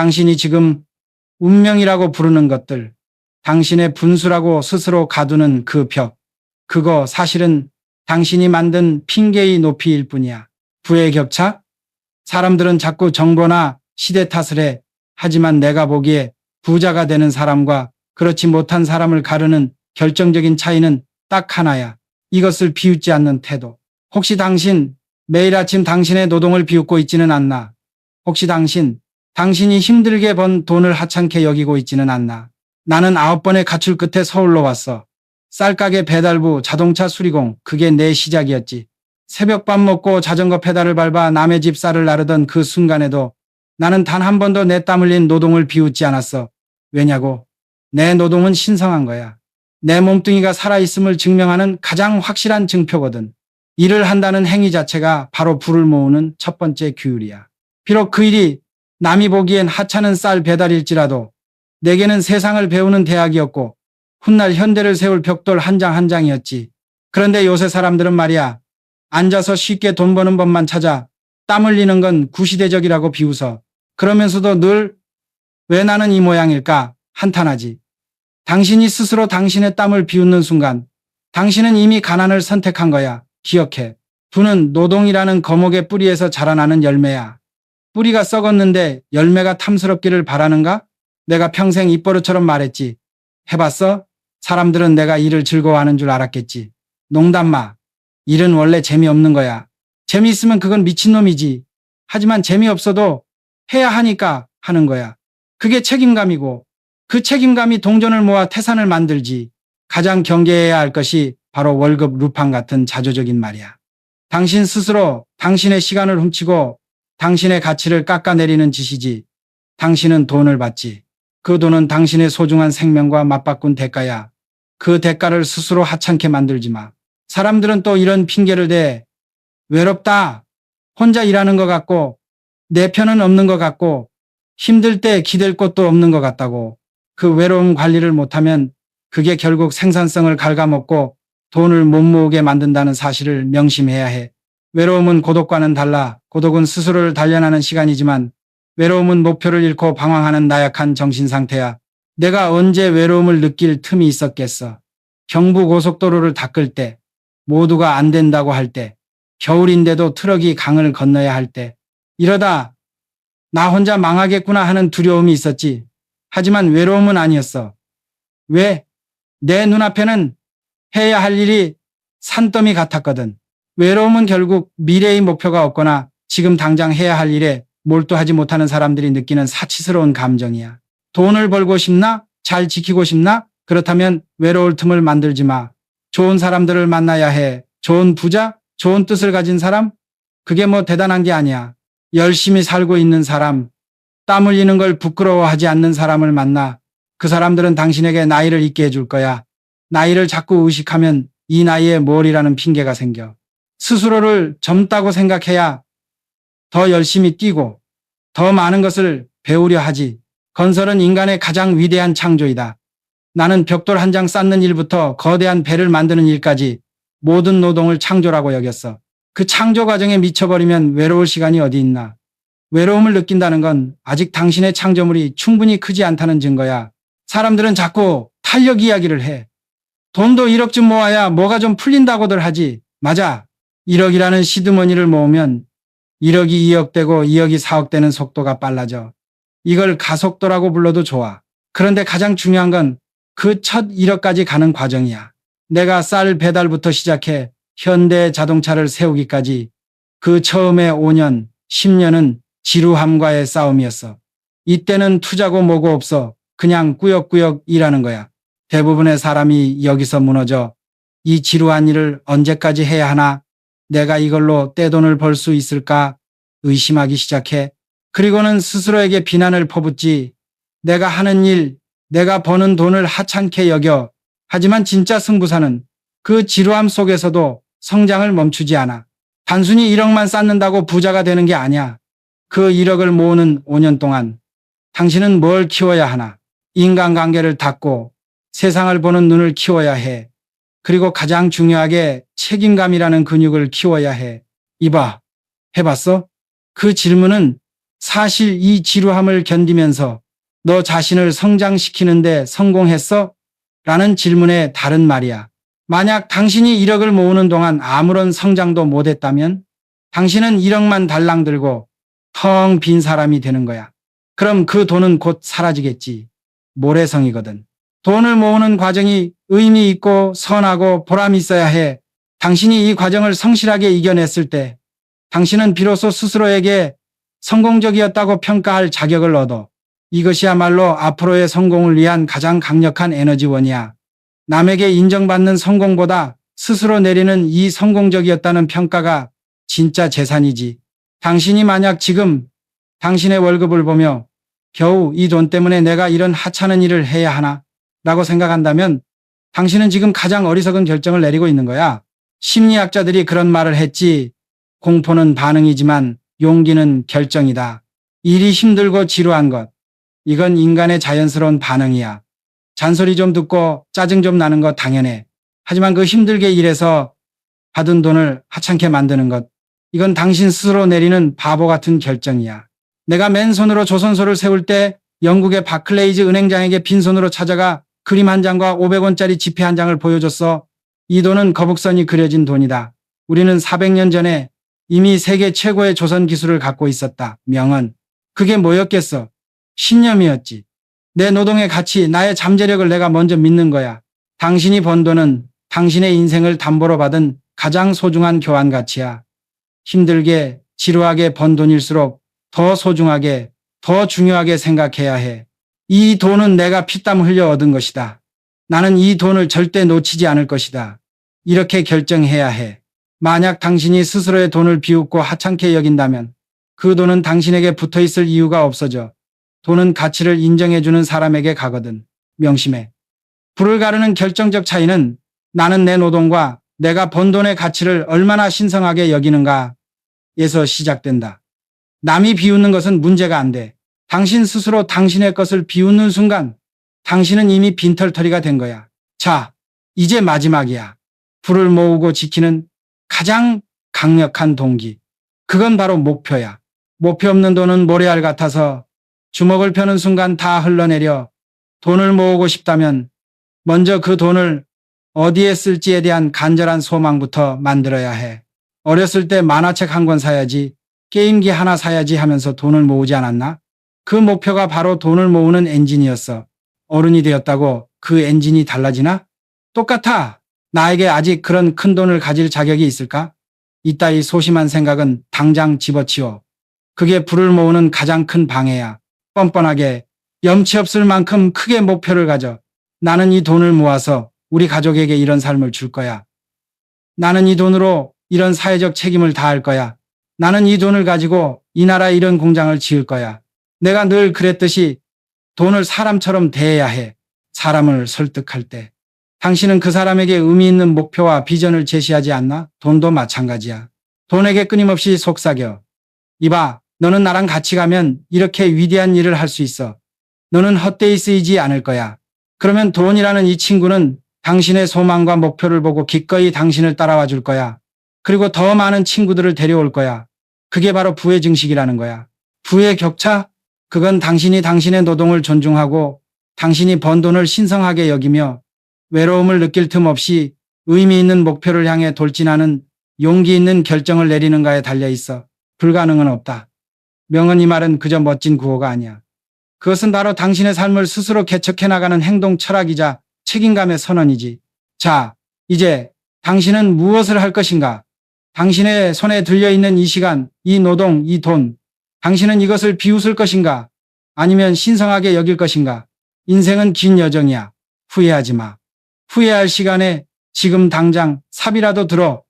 당신이 지금 운명이라고 부르는 것들, 당신의 분수라고 스스로 가두는 그 벽, 그거 사실은 당신이 만든 핑계의 높이일 뿐이야. 부의 격차? 사람들은 자꾸 정보나 시대 탓을 해. 하지만 내가 보기에 부자가 되는 사람과 그렇지 못한 사람을 가르는 결정적인 차이는 딱 하나야. 이것을 비웃지 않는 태도. 혹시 당신 매일 아침 당신의 노동을 비웃고 있지는 않나? 혹시 당신, 당신이 힘들게 번 돈을 하찮게 여기고 있지는 않나? 나는 아홉 번의 가출 끝에 서울로 왔어. 쌀가게 배달부, 자동차 수리공, 그게 내 시작이었지. 새벽밥 먹고 자전거 페달을 밟아 남의 집 쌀을 나르던 그 순간에도 나는 단 한 번도 내 땀 흘린 노동을 비웃지 않았어. 왜냐고? 내 노동은 신성한 거야. 내 몸뚱이가 살아있음을 증명하는 가장 확실한 증표거든. 일을 한다는 행위 자체가 바로 불을 모으는 첫 번째 규율이야. 비록 그 일이 남이 보기엔 하찮은 쌀 배달일지라도 내게는 세상을 배우는 대학이었고 훗날 현대를 세울 벽돌 한 장 한 장이었지. 그런데 요새 사람들은 말이야. 앉아서 쉽게 돈 버는 법만 찾아 땀 흘리는 건 구시대적이라고 비웃어. 그러면서도 늘 왜 나는 이 모양일까 한탄하지. 당신이 스스로 당신의 땀을 비웃는 순간 당신은 이미 가난을 선택한 거야. 기억해. 부는 노동이라는 거목의 뿌리에서 자라나는 열매야. 뿌리가 썩었는데 열매가 탐스럽기를 바라는가? 내가 평생 입버릇처럼 말했지. 해봤어? 사람들은 내가 일을 즐거워하는 줄 알았겠지. 농담 마. 일은 원래 재미없는 거야. 재미있으면 그건 미친놈이지. 하지만 재미없어도 해야 하니까 하는 거야. 그게 책임감이고 그 책임감이 동전을 모아 태산을 만들지. 가장 경계해야 할 것이 바로 월급 루팡 같은 자조적인 말이야. 당신 스스로 당신의 시간을 훔치고 당신의 가치를 깎아내리는 짓이지. 당신은 돈을 받지. 그 돈은 당신의 소중한 생명과 맞바꾼 대가야. 그 대가를 스스로 하찮게 만들지 마. 사람들은 또 이런 핑계를 대. 외롭다. 혼자 일하는 것 같고, 내 편은 없는 것 같고, 힘들 때 기댈 곳도 없는 것 같다고. 그 외로움 관리를 못하면 그게 결국 생산성을 갉아먹고 돈을 못 모으게 만든다는 사실을 명심해야 해. 외로움은 고독과는 달라 고독은 스스로를 단련하는 시간이지만 외로움은 목표를 잃고 방황하는 나약한 정신 상태야. 내가 언제 외로움을 느낄 틈이 있었겠어. 경부 고속도로를 닦을 때, 모두가 안 된다고 할 때, 겨울인데도 트럭이 강을 건너야 할 때, 이러다 나 혼자 망하겠구나 하는 두려움이 있었지. 하지만 외로움은 아니었어. 왜? 내 눈앞에는 해야 할 일이 산더미 같았거든. 외로움은 결국 미래의 목표가 없거나 지금 당장 해야 할 일에 몰두하지 못하는 사람들이 느끼는 사치스러운 감정이야. 돈을 벌고 싶나? 잘 지키고 싶나? 그렇다면 외로울 틈을 만들지 마. 좋은 사람들을 만나야 해. 좋은 부자? 좋은 뜻을 가진 사람? 그게 뭐 대단한 게 아니야. 열심히 살고 있는 사람, 땀 흘리는 걸 부끄러워하지 않는 사람을 만나. 그 사람들은 당신에게 나이를 잊게 해줄 거야. 나이를 자꾸 의식하면 이 나이에 뭘이라는 핑계가 생겨. 스스로를 젊다고 생각해야 더 열심히 뛰고 더 많은 것을 배우려 하지. 건설은 인간의 가장 위대한 창조이다. 나는 벽돌 한 장 쌓는 일부터 거대한 배를 만드는 일까지 모든 노동을 창조라고 여겼어. 그 창조 과정에 미쳐버리면 외로울 시간이 어디 있나. 외로움을 느낀다는 건 아직 당신의 창조물이 충분히 크지 않다는 증거야. 사람들은 자꾸 탄력 이야기를 해. 돈도 1억쯤 모아야 뭐가 좀 풀린다고들 하지. 맞아. 1억이라는 시드머니를 모으면 1억이 2억 되고 2억이 4억 되는 속도가 빨라져. 이걸 가속도라고 불러도 좋아. 그런데 가장 중요한 건 그 첫 1억까지 가는 과정이야. 내가 쌀 배달부터 시작해 현대 자동차를 세우기까지 그 처음에 5년, 10년은 지루함과의 싸움이었어. 이때는 투자고 뭐고 없어. 그냥 꾸역꾸역 일하는 거야. 대부분의 사람이 여기서 무너져 이 지루한 일을 언제까지 해야 하나? 내가 이걸로 떼돈을 벌 수 있을까? 의심하기 시작해. 그리고는 스스로에게 비난을 퍼붓지. 내가 하는 일, 내가 버는 돈을 하찮게 여겨. 하지만 진짜 승부사는 그 지루함 속에서도 성장을 멈추지 않아. 단순히 1억만 쌓는다고 부자가 되는 게 아니야. 그 1억을 모으는 5년 동안 당신은 뭘 키워야 하나? 인간관계를 닦고 세상을 보는 눈을 키워야 해. 그리고 가장 중요하게 책임감이라는 근육을 키워야 해. 이봐, 해봤어? 그 질문은 사실 이 지루함을 견디면서 너 자신을 성장시키는데 성공했어? 라는 질문의 다른 말이야. 만약 당신이 1억을 모으는 동안 아무런 성장도 못했다면 당신은 1억만 달랑 들고 텅 빈 사람이 되는 거야. 그럼 그 돈은 곧 사라지겠지. 모래성이거든. 돈을 모으는 과정이 의미 있고 선하고 보람 있어야 해. 당신이 이 과정을 성실하게 이겨냈을 때 당신은 비로소 스스로에게 성공적이었다고 평가할 자격을 얻어. 이것이야말로 앞으로의 성공을 위한 가장 강력한 에너지원이야. 남에게 인정받는 성공보다 스스로 내리는 이 성공적이었다는 평가가 진짜 재산이지. 당신이 만약 지금 당신의 월급을 보며 겨우 이 돈 때문에 내가 이런 하찮은 일을 해야 하나? 라고 생각한다면 당신은 지금 가장 어리석은 결정을 내리고 있는 거야. 심리학자들이 그런 말을 했지. 공포는 반응이지만 용기는 결정이다. 일이 힘들고 지루한 것. 이건 인간의 자연스러운 반응이야. 잔소리 좀 듣고 짜증 좀 나는 것 당연해. 하지만 그 힘들게 일해서 받은 돈을 하찮게 만드는 것. 이건 당신 스스로 내리는 바보 같은 결정이야. 내가 맨손으로 조선소를 세울 때 영국의 바클레이즈 은행장에게 빈손으로 찾아가 그림 한 장과 500원짜리 지폐 한 장을 보여줬어. 이 돈은 거북선이 그려진 돈이다. 우리는 400년 전에 이미 세계 최고의 조선 기술을 갖고 있었다. 명언. 그게 뭐였겠어? 신념이었지. 내 노동의 가치, 나의 잠재력을 내가 먼저 믿는 거야. 당신이 번 돈은 당신의 인생을 담보로 받은 가장 소중한 교환 가치야. 힘들게, 지루하게 번 돈일수록 더 소중하게, 더 중요하게 생각해야 해. 이 돈은 내가 피땀 흘려 얻은 것이다. 나는 이 돈을 절대 놓치지 않을 것이다. 이렇게 결정해야 해. 만약 당신이 스스로의 돈을 비웃고 하찮게 여긴다면 그 돈은 당신에게 붙어 있을 이유가 없어져. 돈은 가치를 인정해주는 사람에게 가거든. 명심해. 불을 가르는 결정적 차이는 나는 내 노동과 내가 번 돈의 가치를 얼마나 신성하게 여기는가 에서 시작된다. 남이 비웃는 것은 문제가 안 돼. 당신 스스로 당신의 것을 비웃는 순간 당신은 이미 빈털터리가 된 거야. 자, 이제 마지막이야. 불을 모으고 지키는 가장 강력한 동기. 그건 바로 목표야. 목표 없는 돈은 모래알 같아서 주먹을 펴는 순간 다 흘러내려 돈을 모으고 싶다면 먼저 그 돈을 어디에 쓸지에 대한 간절한 소망부터 만들어야 해. 어렸을 때 만화책 한 권 사야지, 게임기 하나 사야지 하면서 돈을 모으지 않았나? 그 목표가 바로 돈을 모으는 엔진이었어. 어른이 되었다고 그 엔진이 달라지나? 똑같아. 나에게 아직 그런 큰 돈을 가질 자격이 있을까? 이따위 소심한 생각은 당장 집어치워. 그게 불을 모으는 가장 큰 방해야. 뻔뻔하게 염치 없을 만큼 크게 목표를 가져. 나는 이 돈을 모아서 우리 가족에게 이런 삶을 줄 거야. 나는 이 돈으로 이런 사회적 책임을 다할 거야. 나는 이 돈을 가지고 이 나라 이런 공장을 지을 거야. 내가 늘 그랬듯이 돈을 사람처럼 대해야 해. 사람을 설득할 때. 당신은 그 사람에게 의미 있는 목표와 비전을 제시하지 않나? 돈도 마찬가지야. 돈에게 끊임없이 속삭여. 이봐, 너는 나랑 같이 가면 이렇게 위대한 일을 할 수 있어. 너는 헛되이 쓰이지 않을 거야. 그러면 돈이라는 이 친구는 당신의 소망과 목표를 보고 기꺼이 당신을 따라와 줄 거야. 그리고 더 많은 친구들을 데려올 거야. 그게 바로 부의 증식이라는 거야. 부의 격차? 그건 당신이 당신의 노동을 존중하고 당신이 번 돈을 신성하게 여기며 외로움을 느낄 틈 없이 의미 있는 목표를 향해 돌진하는 용기 있는 결정을 내리는가에 달려 있어. 불가능은 없다. 명은 이 말은 그저 멋진 구호가 아니야. 그것은 바로 당신의 삶을 스스로 개척해 나가는 행동 철학이자 책임감의 선언이지. 자, 이제 당신은 무엇을 할 것인가? 당신의 손에 들려 있는 이 시간, 이 노동, 이 돈, 당신은 이것을 비웃을 것인가? 아니면 신성하게 여길 것인가? 인생은 긴 여정이야. 후회하지 마. 후회할 시간에 지금 당장 삽이라도 들어